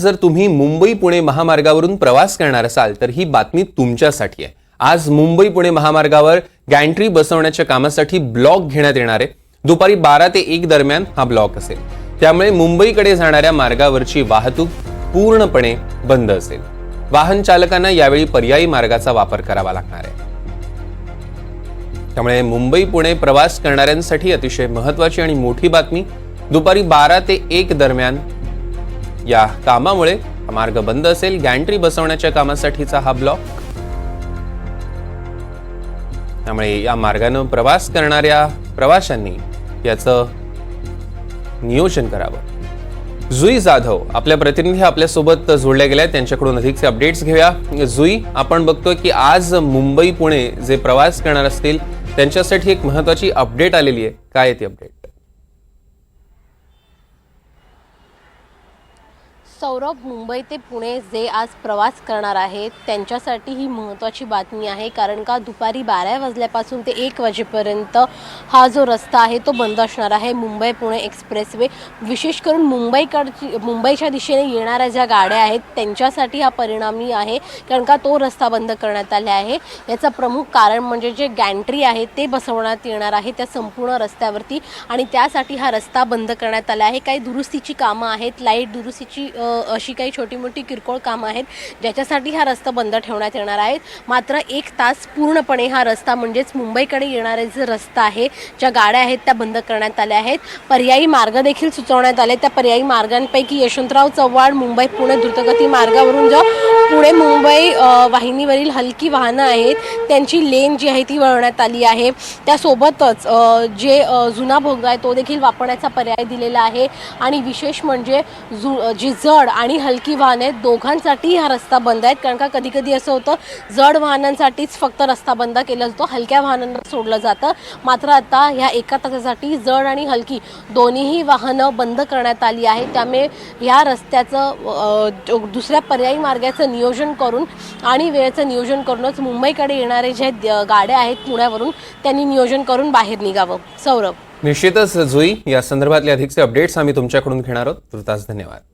जर तुम्ही मुंबई पुणे महामार्गावरून प्रवास करणार असाल तर ही बातमी तुमच्यासाठी आहे. आज मुंबई पुणे महामार्गावर गॅन्ट्री बसवण्याच्या कामासाठी ब्लॉक घेण्यात येणार आहे. दुपारी बारा ते एक दरम्यान हा ब्लॉक असेल. त्यामुळे मुंबईकडे जाणाऱ्या मार्गावरची वाहतूक पूर्णपणे बंद असेल. वाहन चालकांना यावेळी पर्यायी मार्गाचा वापर करावा लागणार आहे. त्यामुळे मुंबई पुणे प्रवास करणाऱ्यांसाठी अतिशय महत्वाची आणि मोठी बातमी दुपारी बारा ते एक दरम्यान या कामामुळे हा मार्ग बंद असेल गॅन्ट्री बसवण्याच्या कामासाठीचा हा ब्लॉक. त्यामुळे या मार्गानं प्रवास करणाऱ्या प्रवाशांनी याचं नियोजन करावं. जुई जाधव आपल्या प्रतिनिधी आपल्यासोबत जोडल्या गेल्या आहेत. त्यांच्याकडून अधिकचे अपडेट्स घेऊया. जुई आपण बघतोय की आज मुंबई पुणे जे प्रवास करणार असतील त्यांच्यासाठी एक महत्वाची अपडेट आलेली आहे. काय आहे ती अपडेट? सौरभ मुंबई ते पुणे जे आज प्रवास करणार आहेत त्यांच्यासाठी ही महत्त्वाची बातमी आहे. कारण का दुपारी बारा वाजल्यापासून ते एक वाजेपर्यंत हा जो रस्ता आहे तो बंद असणार आहे. मुंबई पुणे एक्सप्रेसवे. विशेष करून मुंबईकडची मुंबईच्या दिशेने येणाऱ्या ज्या गाड्या आहेत त्यांच्यासाठी हा परिणामी आहे. कारण का तो रस्ता बंद करण्यात आला आहे. याचं प्रमुख कारण म्हणजे जे गॅन्ट्री आहे ते बसवण्यात येणार आहे त्या संपूर्ण रस्त्यावरती. आणि त्यासाठी हा रस्ता बंद करण्यात आला आहे. काही दुरुस्तीची कामं आहेत लाइट दुरुस्तीची अशी काही छोटी मोठी किरकोळ कामं आहेत ज्याच्यासाठी हा रस्ता बंद ठेवण्यात येणार आहेत मात्र एक तास पूर्णपणे हा रस्ता म्हणजेच मुंबईकडे येणारे जे रस्ता आहे ज्या गाड्या आहेत त्या बंद करण्यात आल्या आहेत. पर्यायी मार्ग देखील सुचवण्यात आले. त्या पर्यायी मार्गांपैकी यशवंतराव चव्हाण मुंबई पुणे द्रुतगती मार्गावरून जो पुणे मुंबई वाहिनीवरील हलकी वाहनं आहेत त्यांची लेन जी आहे ती वळवण्यात आली आहे. त्यासोबतच जे जुना भोग आहे तो देखील वापरण्याचा पर्याय दिलेला आहे. आणि विशेष म्हणजे जु जी जड आणि हलकी वाहने आहेत दोघांसाठी हा रस्ता बंद आहेत. कारण का कधी कधी असं होतं जड वाहनांसाठीच फक्त रस्ता बंद केला जातो हलक्या वाहनांना सोडलं जातं. मात्र आता ह्या एका तासासाठी जड आणि हलकी दोन्हीही वाहनं बंद करण्यात आली आहेत. त्यामुळे ह्या रस्त्याचं दुसऱ्या पर्यायी मार्गाचं नियोजन करून आणि वेळेचं नियोजन करूनच मुंबईकडे येणारे जे गाड्या आहेत पुण्यावरून त्यांनी नियोजन करून बाहेर निघावं. सौरभ. निश्चितच जुई या संदर्भातले अधिकचे अपडेट्स आम्ही तुमच्याकडून घेणार आहोत. तुर्तास धन्यवाद.